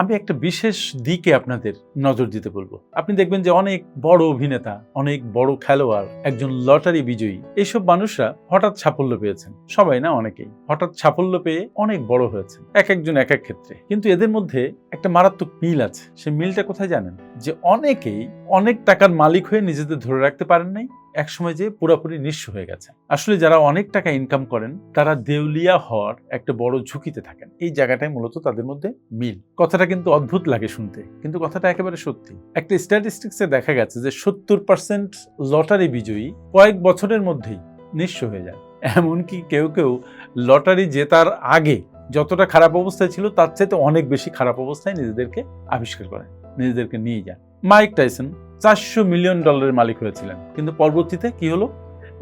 আমি একটা বিশেষ দিকে আপনাদের নজর দিতে বলব। আপনি দেখবেন যে অনেক বড় অভিনেতা, অনেক বড় খেলোয়াড়, একজন লটারি বিজয়ী এইসব মানুষরা হঠাৎ সাফল্য পেয়েছেন। সবাই না, অনেকেই। হঠাৎ সাফল্য পেয়ে অনেক বড় হয়েছেন, এক একজন, এক এক ক্ষেত্রে। কিন্তু এদের মধ্যে একটা মারাত্মক মিল আছে। সেই মিলটা কোথায় জানেন? যে অনেকেই অনেক টাকার মালিক হয়ে নিজেদের ধরে রাখতে পারেন নাই একসময় যে পুরোপুরি নিঃস্ব হয়ে গেছে। আসলে যারা অনেক টাকা ইনকাম করেন, তারা দেউলিয়া হওয়ার একটা বড় ঝুঁকিতে থাকেন। এই জায়গাটাই মূলত তাদের মধ্যে মিল। কথাটা কিন্তু অদ্ভুত লাগে শুনতে, কিন্তু কথাটা একেবারে সত্যি। একটা স্ট্যাটিস্টিক্সে দেখা গেছে যে সত্তর পার্সেন্ট লটারি বিজয়ী কয়েক বছরের মধ্যেই নিঃস্ব হয়ে যায়। এমনকি কেউ কেউ লটারি জেতার আগে যতটা খারাপ অবস্থায় ছিল, তার চাইতে অনেক বেশি খারাপ অবস্থায় নিজেদেরকে আবিষ্কার করেন নিজেদেরকে নিয়ে যান মাইক টাইসন চারশো মিলিয়ন ডলারের মালিক হয়েছিলেন। কিন্তু পরবর্তীতে কি হলো?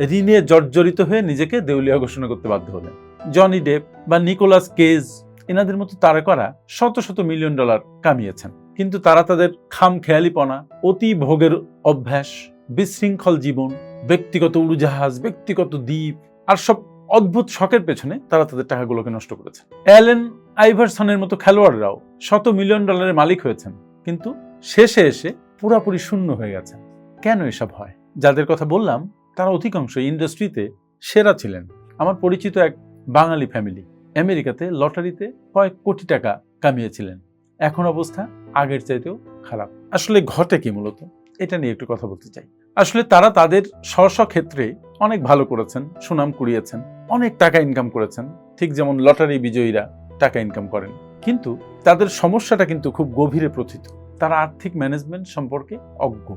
ঋণে জর্জরিত হয়ে নিজেকে দেউলিয়া ঘোষণা করতে বাধ্য হলেন। জনি ডেপ বা নিকোলাস কেজ এনাদের মতো তারকারা শত শত মিলিয়ন ডলার কামিয়েছেন। কিন্তু তারা তাদের খাম খেয়ালিপনা, অতি ভোগের অভ্যাস, বিশৃঙ্খল জীবন, ব্যক্তিগত উড়োজাহাজ, ব্যক্তিগত দ্বীপ আর সব অদ্ভুত শখের পেছনে তারা তাদের টাকাগুলোকে নষ্ট করেছে অ্যালেন আইভারসনের মতো খেলোয়াড়রাও শত মিলিয়ন ডলারের মালিক হয়েছেন। কিন্তু শেষে এসে পুরাপুরি শূন্য হয়ে গেছে। কেন এসব হয়? যাদের কথা বললাম, তারা অধিকাংশ ইন্ডাস্ট্রিতে সেরা ছিলেন। আমার পরিচিত এক বাঙালি ফ্যামিলি আমেরিকাতে লটারিতে কয়েক কোটি টাকা কামিয়েছিলেন। এখন অবস্থা আগের চাইতেও খারাপ। আসলে ঘটে কি মূলত? এটা নিয়ে একটু কথা বলতে চাই। আসলে তারা তাদের স্ব ক্ষেত্রে অনেক ভালো করেছেন, সুনাম কুড়িয়েছেন, অনেক টাকা ইনকাম করেছেন। ঠিক যেমন লটারি বিজয়ীরা টাকা ইনকাম করেন। কিন্তু তাদের সমস্যাটা কিন্তু খুব গভীরে প্রথিত। তারা আর্থিক ম্যানেজমেন্ট সম্পর্কে অজ্ঞ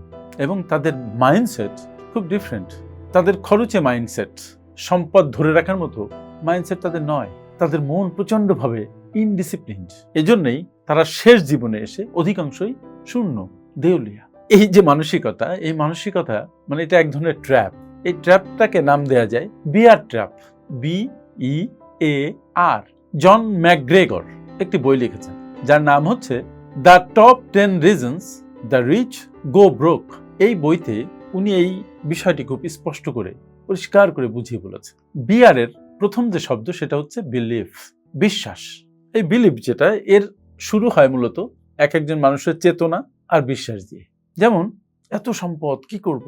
এবং তাদের মাইন্ডসেট খুব ডিফারেন্ট তাদের খরচে মাইন্ডসেট সম্পদ ধরে রাখার মতো মাইন্ডসেট তাদের নয়। তাদের মন প্রচণ্ডভাবে ইনডিসিপ্লিনড এজন্যই তারা শেষ জীবনে এসে অধিকাংশই শূন্য, দেউলিয়া। এই যে মানসিকতা, এই মানসিকতা মানে এটা এক ধরনের ট্র্যাপ এই ট্র্যাপটাকে নাম দেয়া যায় bear trap B E A R John McGregor একটি বই লিখেছেন, যার নাম হচ্ছে the top ten reasons the rich go broke. এই বইতে উনি এই বিষয়টি খুব স্পষ্ট করে, পরিষ্কার করে বুঝিয়ে বলেছেন। বিয়ারের প্রথম যে শব্দ সেটা হচ্ছে বিলিফ বিশ্বাস। এই বিলিফ যেটা, এর শুরু হয় মূলত এক একজন মানুষের চেতনা আর বিশ্বাস দিয়ে। যেমন, এত সম্পদ কি করব।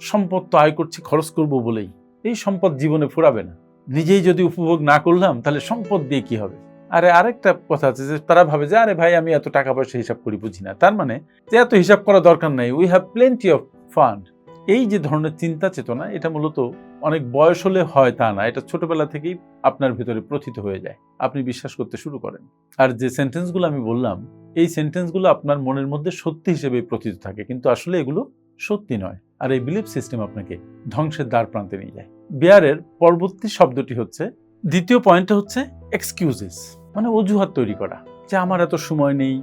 সম্পদ তো আয় করছি, খরচ করব বলেই। এই সম্পদ জীবনে ফুরাবে না। নিজেই যদি উপভোগ না করলাম, তাহলে সম্পদ দিয়ে কি হবে? আরে আরেকটা কথা আছে যে তারা ভাবে যে, আরে ভাই, আমি এত টাকা পয়সা হিসাব করি, বুঝি না। তার মানে যে এত হিসাব করা দরকার নাই। We have plenty of fund এই যে ধরনের চিন্তা চেতনা, এটা মূলত অনেক বয়স হলে হয় তা না। এটা ছোটবেলা থেকেই আপনার ভিতরে প্রথিত হয়ে যায়। আপনি বিশ্বাস করতে শুরু করেন। আর যে সেন্টেন্সগুলো আমি বললাম, এই সেন্টেন্সগুলো আপনার মনের মধ্যে সত্যি হিসেবে প্রথিত থাকে। কিন্তু আসলে এগুলো সত্যি নয়। আর এই বিলিফ সিস্টেম আপনাকে ধ্বংসের দ্বার প্রান্তে নিয়ে যায়। বিয়ারের পরবর্তী শব্দটি হচ্ছে দ্বিতীয় পয়েন্টটা হচ্ছে এক্সকিউজেস মানে অজুহাত তৈরি করা, যে আমার এত সময় নেই,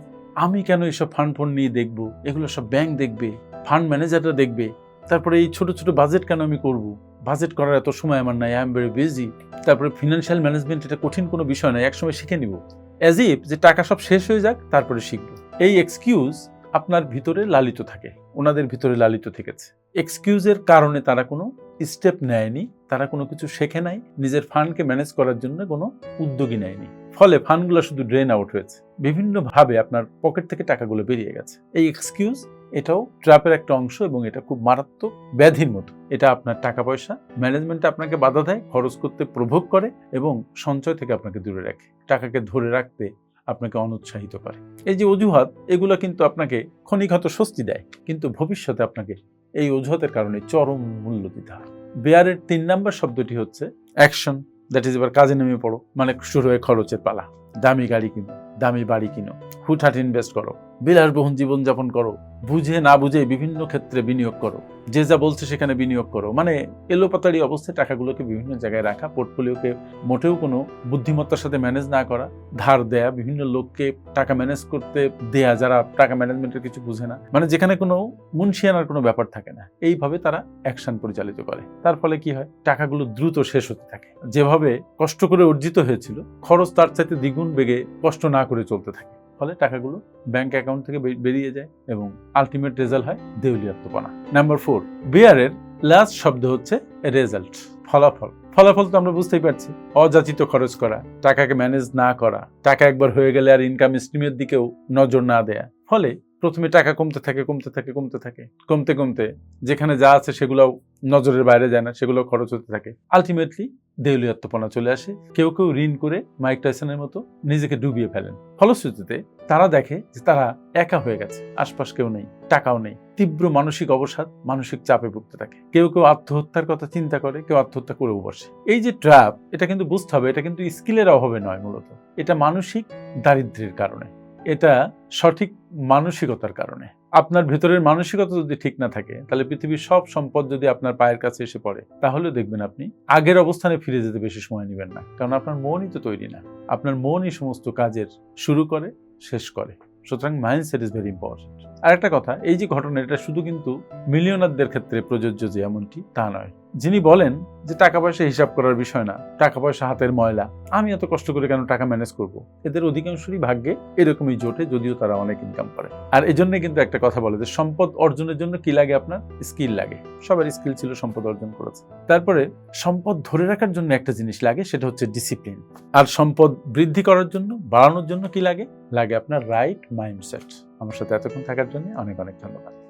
আমি কেন এসব ফান্ড ফন্ড নিয়ে দেখব, এগুলো সব ব্যাংক দেখবে ফান্ড ম্যানেজাররা দেখবে, তারপরে এই ছোট ছোট বাজেট কেন আমি করব? বাজেট করার এত সময় আমার নাই আই এম ভেরি বিজি তারপরে ফিনান্সিয়াল ম্যানেজমেন্ট এটা কঠিন কোনো বিষয় নয়, একসময় শিখে নিব। অ্যাজ ইফ যে টাকা সব শেষ হয়ে যাক, তারপরে শিখব। এই এক্সকিউজ আপনার ভিতরে লালিত থাকে, ওনাদের ভিতরে লালিত থেকেছে। এক্সকিউজের কারণে তারা কোনো স্টেপ নেয়নি তারা কোনো কিছু শেখে নাই, নিজের ফান্ডকে ম্যানেজ করার জন্য কোনো উদ্যোগী নেয়নি। ফলে ফান্ডগুলো শুধু ড্রেন আউট হয়েছে। বিভিন্নভাবে আপনার পকেট থেকে টাকাগুলো বেরিয়ে গেছে। এই এক্সকিউজ এটাও ট্র্যাপের একটা অংশ এবং এটা খুব মারাত্মক ব্যাধির মতো। এটা আপনার টাকা পয়সা, ম্যানেজমেন্টে আপনাকে বাধা দেয়, খরচ করতে প্রভোগ করে এবং সঞ্চয় থেকে আপনাকে দূরে রাখে। টাকাকে ধরে রাখতে আপনাকে অনুৎসাহিত করে। এই যে অজুহাত, এগুলো কিন্তু আপনাকে ক্ষণিকত স্বস্তি দেয়, কিন্তু ভবিষ্যতে আপনাকে এই অজুহাতের কারণে চরম মূল্য দিতে হয়। বেয়ারের তিন নাম্বার শব্দটি হচ্ছে অ্যাকশন দ্যাট ইজ এবার কাজে নেমে পড়ো। মানে শুরু হয়ে খরচের পালা। দামি গাড়ি কিনো, দামি বাড়ি কিনো। হুটহাট ইনভেস্ট করো। বিলাসবহুল জীবনযাপন করো। বুঝে না বুঝে বিভিন্ন ক্ষেত্রে বিনিয়োগ করো। যে যা বলছে সেখানে বিনিয়োগ করো। মানে এলোপাতাড়ি অবস্থায় টাকাগুলোকে বিভিন্ন জায়গায় রাখা পোর্টফোলিওকে মোটেও কোনো বুদ্ধিমত্তার সাথে ম্যানেজ না করা, ধার দেয়া, বিভিন্ন লোককে টাকা ম্যানেজ করতে দেয়া, যারা টাকা ম্যানেজমেন্টের কিছু বুঝে না। মানে যেখানে কোনো মুন্সিয়ানার কোনো ব্যাপার থাকে না। এইভাবে তারা অ্যাকশন পরিচালিত করে। তার ফলে কি হয়? টাকাগুলো দ্রুত শেষ হতে থাকে। যেভাবে কষ্ট করে অর্জিত হয়েছিল, খরচ তার চাইতে দ্বিগুণ বেগে কষ্ট না করে চলতে থাকে। ফলে টাকাগুলো ব্যাংক অ্যাকাউন্ট থেকে বেরিয়ে যায় এবং আলটিমেট রেজাল্ট হয় দেউলিয়াত্মপনা নাম্বার ফোর বিয়ারের লাস্ট শব্দ হচ্ছে রেজাল্ট ফলাফল। ফলাফল তো আমরা বুঝতেই পারছি। অযাচিত খরচ করা, টাকাকে ম্যানেজ না করা, টাকা একবার হয়ে গেলে আর ইনকাম স্ট্রিমের দিকেও নজর না দেয়া। ফলে প্রথমে টাকা কমতে থাকে কমতে থাকে কমতে থাকে। কমতে কমতে যেখানে যা আছে সেগুলোও নজরের বাইরে যায় না সেগুলো খরচ হতে থাকে। আলটিমেটলি দেউলিয়াত্মপনা চলে আসে। কেউ কেউ ঋণ করে মাইক টাইসনের মতো নিজেকে ডুবিয়ে ফেলেন। ফলশ্রুতিতে তারা দেখে যে তারা একা হয়ে গেছে, আশপাশ কেউ নেই, টাকাও নেই। তীব্র মানসিক অবসাদ, মানসিক চাপে ভুগতে থাকে। কেউ কেউ আত্মহত্যার কথা চিন্তা করে, কেউ আত্মহত্যা করেও বসে। এই যে ট্র্যাপ এটা কিন্তু বুঝতে হবে, এটা কিন্তু স্কিলের অভাবে নয় মূলত। এটা মানসিক দারিদ্র্যের কারণে। এটা সঠিক মানসিকতার কারণে। আপনার ভেতরের মানসিকতা যদি ঠিক না থাকে, তাহলে পৃথিবীর সব সম্পদ যদি আপনার পায়ের কাছে এসে পড়ে, তাহলে দেখবেন আপনি আগের অবস্থানে ফিরে যেতে বেশি সময় নেবেন না। কারণ আপনার মনই তো তৈরি না। আপনার মনই সমস্ত কাজের শুরু করে শেষ করে। সুতরাং মাইন্ডসেট ইজ ভেরি ইম্পর্টেন্ট আর একটা কথা, এই যে ঘটনা, এটা শুধু কিন্তু মিলিয়নারদের ক্ষেত্রে প্রযোজ্য যে এমনটি, তা নয়। যিনি বলেন যে টাকা পয়সা হিসাব করার বিষয় না, টাকা পয়সা হাতের ময়লা, আমি এত কষ্ট করে কেন টাকা ম্যানেজ করব? এদের অধিকাংশই ভাগ্যে এরকমই জোটে, যদিও তারা অনেক ইনকাম করে। আর এই জন্য কিন্তু একটা কথা বলে যে, সম্পদ অর্জনের জন্য কি লাগে আপনার? স্কিল লাগে। সবার স্কিল ছিল সম্পদ অর্জন করেছে। তারপরে, সম্পদ ধরে রাখার জন্য একটা জিনিস লাগে, সেটা হচ্ছে ডিসিপ্লিন আর সম্পদ বৃদ্ধি করার জন্য, বাড়ানোর জন্য কি লাগে? লাগে আপনার রাইট মাইন্ডসেট আমার সাথে এতক্ষণ থাকার জন্য অনেক অনেক ধন্যবাদ।